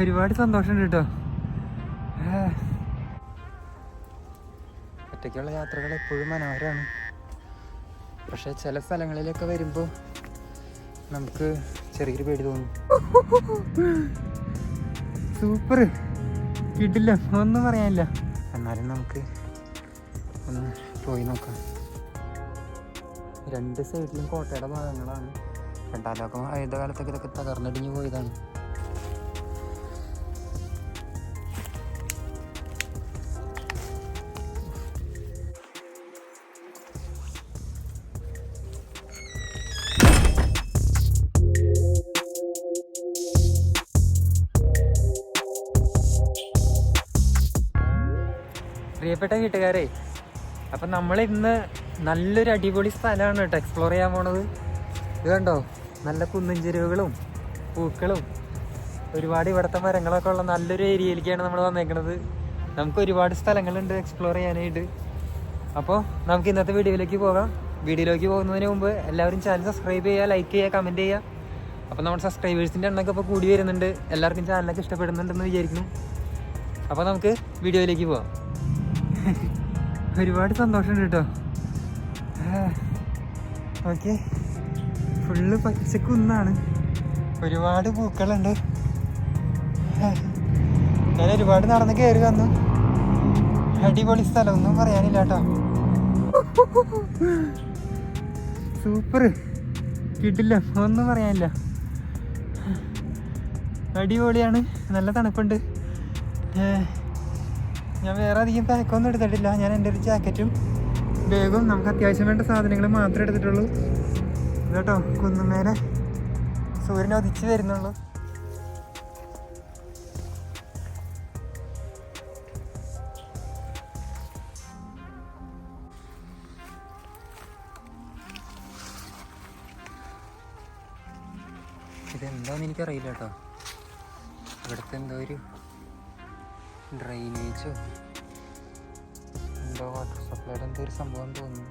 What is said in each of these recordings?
ഒരുപാട് സന്തോഷമുണ്ട് കേട്ടോ. ഒറ്റയ്ക്കുള്ള യാത്രകൾ എപ്പോഴും മനോഹരമാണ്. പക്ഷെ ചില സ്ഥലങ്ങളിലൊക്കെ വരുമ്പോൾ നമുക്ക് ചെറിയൊരു പേടി തോന്നും. സൂപ്പർ കിട്ടില്ല. ഒന്നും പറയാനില്ല. എന്നാലും നമുക്ക് ഒന്ന് പോയി നോക്കാം. രണ്ട് സൈഡിലും കോട്ടയുടെ ഭാഗങ്ങളാണ്. രണ്ടാം ലോകം ആയുധകാലത്തൊക്കെ ഇതൊക്കെ തകർന്നടിഞ്ഞ് പോയതാണ്. പ്രിയപ്പെട്ട വീട്ടുകാരെ അപ്പം നമ്മൾ ഇന്ന് നല്ലൊരു അടിപൊളി സ്ഥലമാണ് കേട്ടോ എക്സ്പ്ലോർ ചെയ്യാൻ പോണത്. ഇത് കണ്ടോ? നല്ല കുന്നിൻ ചെരുവുകളും പൂക്കളും ഒരുപാട് ഇവിടുത്തെ മരങ്ങളൊക്കെ ഉള്ള നല്ലൊരു ഏരിയയിലേക്കാണ് നമ്മൾ വന്നേക്കുന്നത് നമുക്ക് ഒരുപാട് സ്ഥലങ്ങളുണ്ട് എക്സ്പ്ലോർ ചെയ്യാനായിട്ട്. അപ്പോൾ നമുക്ക് ഇന്നത്തെ വീഡിയോയിലേക്ക് പോകാം. വീഡിയോയിലേക്ക് പോകുന്നതിന് മുമ്പ് എല്ലാവരും ചാനൽ സബ്സ്ക്രൈബ് ചെയ്യുക ലൈക്ക് ചെയ്യുക കമന്റ് ചെയ്യുക. അപ്പോൾ നമ്മുടെ സബ്സ്ക്രൈബേഴ്സിന്റെ എണ്ണമൊക്കെ ഇപ്പോൾ കൂടി വരുന്നുണ്ട്. എല്ലാവർക്കും ചാനലൊക്കെ ഇഷ്ടപ്പെടുന്നുണ്ടെന്ന് വിചാരിക്കുന്നു. അപ്പോൾ നമുക്ക് വീഡിയോയിലേക്ക് പോവാം ഒരുപാട് സന്തോഷമുണ്ട് കേട്ടോ. ഓക്കെ. ഫുള്ള് പച്ചക്കുന്നാണ്. ഒരുപാട് പൂക്കളുണ്ട്. ഞാൻ ഒരുപാട് നടന്ന് കയറി വന്നു. അടിപൊളി സ്ഥലം ഒന്നും പറയാനില്ല കേട്ടോ. സൂപ്പർ. കിട്ടില്ല ഒന്നും പറയാനില്ല. അടിപൊളിയാണ്. നല്ല തണുപ്പുണ്ട്. ഞാൻ വേറെ അധികം പാക്കൊന്നും എടുത്തിട്ടില്ല. ഞാൻ എന്റെ ഒരു ജാക്കറ്റും ബാഗും നമുക്ക് അത്യാവശ്യം വേണ്ട സാധനങ്ങൾ മാത്രമേ എടുത്തിട്ടുള്ളൂ. കേട്ടോ കുന്നുമേലെ സൂര്യൻ ഒതിച്ച് വരുന്നുള്ളൂ. ഇതെന്താന്ന് എനിക്കറിയില്ല കേട്ടോ. ഇവിടുത്തെ എന്തോ ഒരു ഡ്രൈനേജോ എന്തോ വാട്ടർ സപ്ലൈയുടെ എന്തോ ഒരു സംഭവം തോന്നുന്നു?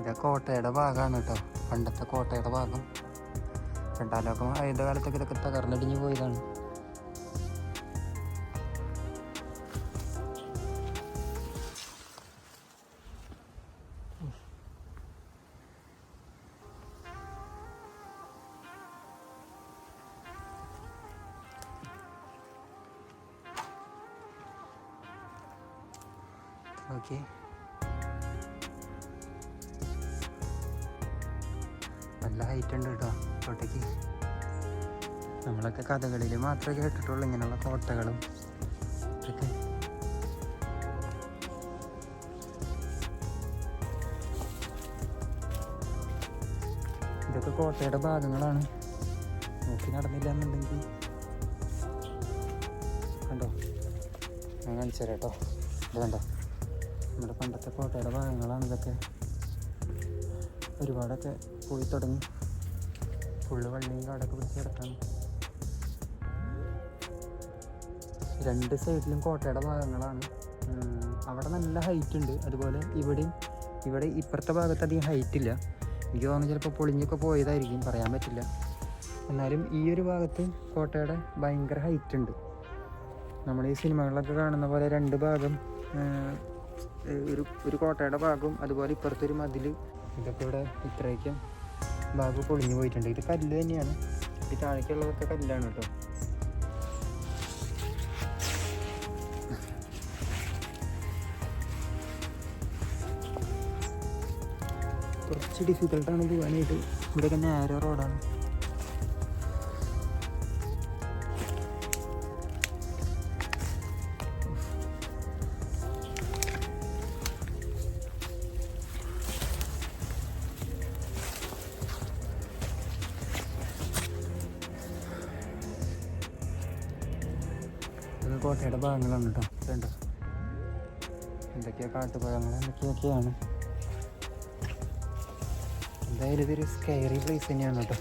ഇത് കോട്ടയുടെ ഭാഗമാണ് കേട്ടോ പണ്ടത്തെ കോട്ടയുടെ ഭാഗം. രണ്ടാം ലോകം ആയുധ കാലത്തൊക്കെ ഇതൊക്കെ തകർന്നടിഞ്ഞു പോയതാണ്. ഓക്കെ. നല്ല ഹൈറ്റ് ഉണ്ട് കേട്ടോ കോട്ടയ്ക്ക് നമ്മളൊക്കെ കഥകളിൽ മാത്രമേ കേട്ടിട്ടുള്ളൂ ഇങ്ങനെയുള്ള കോട്ടകളും ഇതൊക്കെ. ഇതൊക്കെ കോട്ടയുടെ ഭാഗങ്ങളാണ്. നോക്കി നടന്നില്ല എന്നുണ്ടെങ്കിൽ. കണ്ടോ? ഞാൻ കാണിച്ചു തരാം കേട്ടോ. ഇത് കണ്ടോ? നമ്മുടെ പണ്ടത്തെ കോട്ടയുടെ ഭാഗങ്ങളാണ് ഇതൊക്കെ. ഒരുപാടൊക്കെ പോയി തുടങ്ങി. ഫുള്ള് വള്ളിയും കാടൊക്കെ പിടിച്ച് കിടക്കാണ്. രണ്ട് സൈഡിലും കോട്ടയുടെ ഭാഗങ്ങളാണ്. അവിടെ നല്ല ഹൈറ്റ് ഉണ്ട്. അതുപോലെ ഇവിടെയും ഇവിടെ ഇപ്പുറത്തെ ഭാഗത്ത് അധികം ഹൈറ്റ് ഇല്ല. എനിക്ക് തോന്നുന്നു ചിലപ്പോൾ പൊളിഞ്ഞൊക്കെ പോയതായിരിക്കും. പറയാൻ പറ്റില്ല. എന്നാലും ഈ ഒരു ഭാഗത്ത് കോട്ടയുടെ ഭയങ്കര ഹൈറ്റ് ഉണ്ട്. നമ്മൾ ഈ സിനിമകളിലൊക്കെ കാണുന്ന പോലെ രണ്ട് ഭാഗം ഒരു ഒരു കോട്ടയുടെ ഭാഗവും അതുപോലെ ഇപ്പുറത്തെ ഒരു മതിൽ ഇതൊക്കെ ഇവിടെ ഇത്രയൊക്കെ ഭാഗം പൊളിഞ്ഞു പോയിട്ടുണ്ട്. ഇത് കല്ല് തന്നെയാണ്. ഈ താഴേക്കുള്ളതൊക്കെ കല്ലാണ് കേട്ടോ. കുറച്ച് ഡിഫിക്കൽട്ടാണ് പോകാനായിട്ട്. ഇവിടെയൊക്കെ നേരെ റോഡാണ് കോട്ടയുടെ ഭാഗങ്ങളാണ് കേട്ടോ വേണ്ട എന്തൊക്കെയാ കാട്ടുപഴങ്ങൾ? എന്തൊക്കെയൊക്കെയാണ് എന്തായാലും ഇതൊരു സ്കൈറി പ്ലേസ് തന്നെയാണ് കേട്ടോ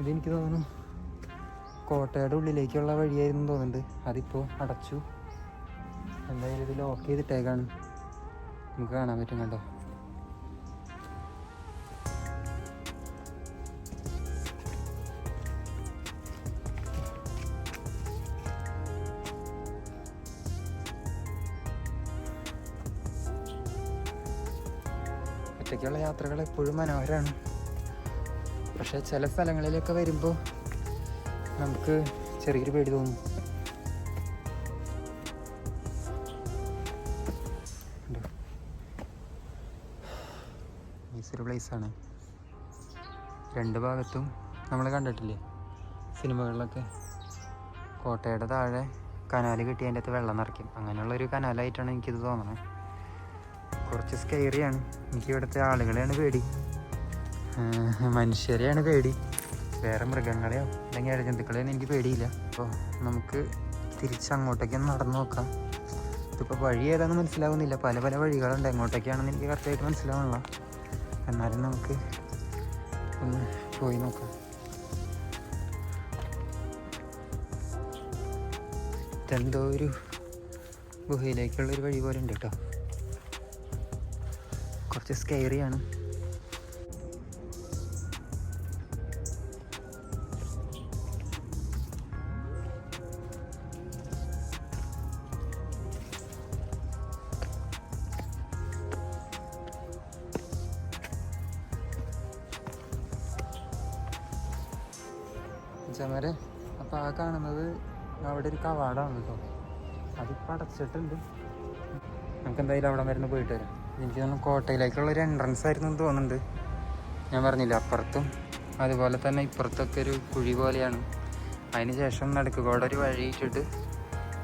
ഇതെനിക്ക് തോന്നുന്നു കോട്ടയുടെ ഉള്ളിലേക്കുള്ള വഴിയായിരുന്നു തോന്നുന്നുണ്ട്. അതിപ്പോൾ അടച്ചു. എന്തായാലും ഇത് ലോക്ക് ചെയ്തിട്ടേക്കാണ്. നമുക്ക് കാണാൻ പറ്റും കണ്ടോ? ഒറ്റയ്ക്കുള്ള യാത്രകൾ എപ്പോഴും മനോഹരമാണ് പക്ഷേ ചില സ്ഥലങ്ങളിലൊക്കെ വരുമ്പോൾ നമുക്ക് ചെറിയൊരു പേടി തോന്നും? നൈസൊരു പ്ലേസാണ് രണ്ട് ഭാഗത്തും നമ്മൾ കണ്ടിട്ടില്ലേ? സിനിമകളിലൊക്കെ. കോട്ടയുടെ താഴെ കനാല് കിട്ടി അതിന്റെ അകത്ത് വെള്ളം നിറയ്ക്കും. അങ്ങനെയുള്ളൊരു കനാലായിട്ടാണ് എനിക്കിത് തോന്നണത് കുറച്ച് സ്കൈറിയാണ് എനിക്ക് ഇവിടുത്തെ ആളുകളെയാണ് പേടി. മനുഷ്യരെയാണ് പേടി. വേറെ മൃഗങ്ങളെയോ അല്ലെങ്കിൽ ഇഴജന്തുക്കളെയോ എനിക്ക് പേടിയില്ല. അപ്പോൾ നമുക്ക് തിരിച്ച് അങ്ങോട്ടേക്ക് നടന്നു നോക്കാം. ഇതിപ്പോൾ വഴി ഏതാണെന്ന് മനസ്സിലാവുന്നില്ല. പല പല വഴികളുണ്ട്. എങ്ങോട്ടേക്കാണെന്ന് എനിക്ക് കറക്റ്റായിട്ട് മനസ്സിലാവുന്നില്ല എന്നാലും നമുക്ക് ഒന്ന് പോയി നോക്കാം. ഇതെന്തോ ഒരു ഗുഹയിലേക്കുള്ളൊരു വഴി പോലെ ഉണ്ട് കേട്ടോ. കുറച്ച് സ്കെയറിയാണ് ചമരെ അപ്പോൾ ആ കാണുന്നത് അവിടെ ഒരു കവാടമാണ് കേട്ടോ. അതിപ്പോൾ അടച്ചിട്ടുണ്ട് നമുക്ക് എന്തായാലും അവിടെ മരുന്ന് പോയിട്ട് വരാം. എനിക്ക് തോന്നുന്നു കോട്ടയിലേക്കുള്ള ഒരു എൻട്രൻസ് ആയിരുന്നു എന്ന് തോന്നുന്നുണ്ട്. ഞാൻ പറഞ്ഞില്ല അപ്പുറത്തും അതുപോലെ തന്നെ ഇപ്പുറത്തൊക്കെ ഒരു കുഴി പോലെയാണ്. അതിന് ശേഷം നടുക്കുകൂടെ ഒരു വഴി ഇട്ടിട്ട്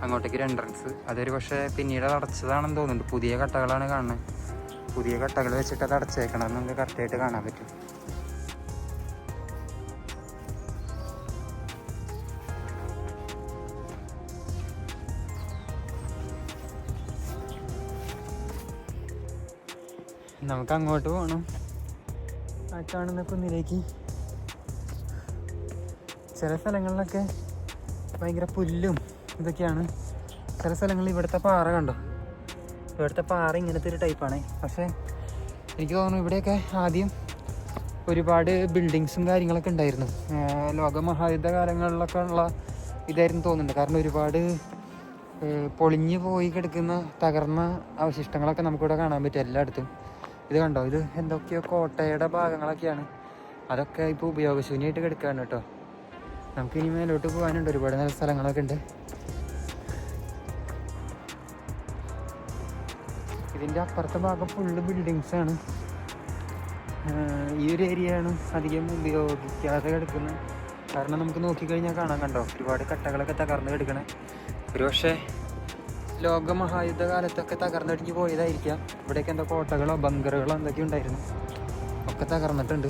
അങ്ങോട്ടേക്ക് ഒരു എൻട്രൻസ് അതൊരു പക്ഷേ പിന്നീട് അടച്ചതാണെന്ന് തോന്നുന്നുണ്ട്. പുതിയ കട്ടകളാണ് കാണുന്നത്. പുതിയ കട്ടകൾ വെച്ചിട്ട് അത് അടച്ചേക്കണം നമുക്ക് കറക്റ്റായിട്ട് കാണാൻ പറ്റും. നമുക്ക് അങ്ങോട്ട് പോകണം ആ കാണുന്ന കുന്നിലേക്ക്. ചില സ്ഥലങ്ങളിലൊക്കെ ഭയങ്കര പുല്ലും ഇതൊക്കെയാണ്. ചില സ്ഥലങ്ങളിൽ ഇവിടുത്തെ പാറ കണ്ടോ? ഇവിടുത്തെ പാറ ഇങ്ങനത്തെ ഒരു ടൈപ്പാണ് പക്ഷേ എനിക്ക് തോന്നുന്നു ഇവിടെയൊക്കെ ആദ്യം ഒരുപാട് ബിൽഡിങ്സും കാര്യങ്ങളൊക്കെ ഉണ്ടായിരുന്നു. ലോകമഹായുദ്ധ കാലങ്ങളിലൊക്കെ ഉള്ള ഇതായിരുന്നു തോന്നുന്നുണ്ട്. കാരണം ഒരുപാട് പൊളിഞ്ഞു പോയി കിടക്കുന്ന തകർന്ന അവശിഷ്ടങ്ങളൊക്കെ നമുക്കിവിടെ കാണാൻ പറ്റും എല്ലായിടത്തും. ഇത് കണ്ടോ? ഇത് എന്തൊക്കെയോ കോട്ടയുടെ ഭാഗങ്ങളൊക്കെയാണ്. അതൊക്കെ ഇപ്പോൾ ഉപയോഗശൂന്യമായിട്ട് കിടക്കുകയാണ് കേട്ടോ. നമുക്ക് ഇനി മേലോട്ട് പോകാനുണ്ട്. ഒരുപാട് നല്ല സ്ഥലങ്ങളൊക്കെ ഉണ്ട്. ഇതിന്റെ അപ്പുറത്തെ ഭാഗം ഫുള്ള് ബിൽഡിങ്സ് ആണ്. ഈ ഒരു ഏരിയ ആണ് അധികം ഉപയോഗിക്കാതെ കിടക്കുന്നത് കാരണം നമുക്ക് നോക്കിക്കഴിഞ്ഞാൽ കാണാൻ കണ്ടോ? ഒരുപാട് കട്ടകളൊക്കെ തകർന്ന് കിടക്കണേ. ഒരു പക്ഷേ ലോകമഹായുദ്ധ കാലത്തൊക്കെ തകർന്നടിഞ്ഞ് പോയതായിരിക്കാം. ഇവിടെയൊക്കെ എന്താ കോട്ടകളോ ബങ്കറുകളോ എന്തൊക്കെ ഉണ്ടായിരുന്നു. ഒക്കെ തകർന്നിട്ടുണ്ട്.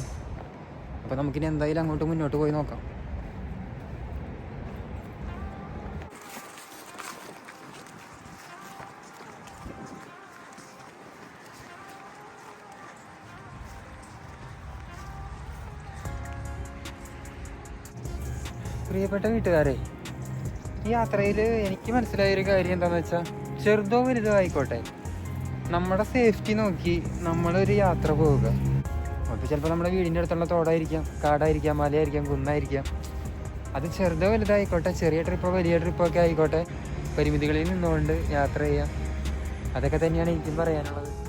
അപ്പോൾ നമുക്കിനി എന്തായാലും അങ്ങോട്ട് മുന്നോട്ട് പോയി നോക്കാം. പ്രിയപ്പെട്ട വീട്ടുകാരെ ഈ യാത്രയിൽ എനിക്ക് മനസ്സിലായൊരു കാര്യം എന്താണെന്ന് വെച്ചാൽ ചെറുതോ വലുതോ ആയിക്കോട്ടെ. നമ്മുടെ സേഫ്റ്റി നോക്കി നമ്മളൊരു യാത്ര പോവുക. അപ്പോൾ ചിലപ്പോൾ നമ്മുടെ വീടിന്റെ അടുത്തുള്ള തോടായിരിക്കാം കാടായിരിക്കാം മലയായിരിക്കാം കുന്നായിരിക്കാം. അത് ചെറുതോ വലുതായിക്കോട്ടെ ചെറിയ ട്രിപ്പോ വലിയ ട്രിപ്പോ ഒക്കെ ആയിക്കോട്ടെ പരിമിതികളിൽ നിന്നുകൊണ്ട് യാത്ര ചെയ്യാം. അതൊക്കെ തന്നെയാണ് എനിക്കും പറയാനുള്ളത്.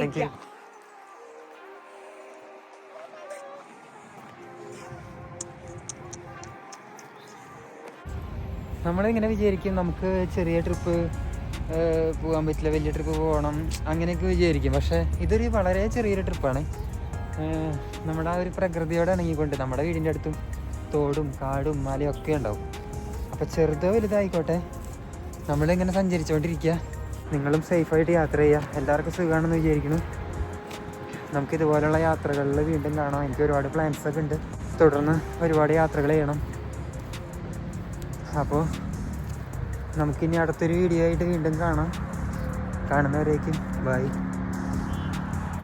താങ്ക് യു നമ്മളിങ്ങനെ വിചാരിക്കും നമുക്ക് ചെറിയ ട്രിപ്പ് പോകാൻ പറ്റില്ല വലിയ ട്രിപ്പ് പോകണം അങ്ങനെയൊക്കെ വിചാരിക്കും. പക്ഷേ ഇതൊരു വളരെ ചെറിയൊരു ട്രിപ്പാണ് നമ്മുടെ ആ ഒരു പ്രകൃതിയോട് ഇണങ്ങിക്കൊണ്ട് നമ്മുടെ വീടിന്റെ അടുത്തും തോടും കാടും മലയും ഒക്കെ ഉണ്ടാവും. അപ്പോൾ ചെറുതോ വലുതായിക്കോട്ടെ നമ്മളിങ്ങനെ സഞ്ചരിച്ചുകൊണ്ടിരിക്കുക? നിങ്ങളും സേഫായിട്ട് യാത്ര ചെയ്യുക എല്ലാവർക്കും സുഖമാണെന്ന് വിചാരിക്കുന്നു. നമുക്ക് ഇതുപോലുള്ള യാത്രകളിൽ വീണ്ടും കാണാം. എനിക്ക് ഒരുപാട് പ്ലാൻസ് ഒക്കെ ഉണ്ട്. തുടർന്ന് ഒരുപാട് യാത്രകൾ ചെയ്യണം. അപ്പോൾ നമുക്കിനി അടുത്തൊരു വീഡിയോ ആയിട്ട് വീണ്ടും കാണാം. കാണുന്നവരേക്കും ബൈ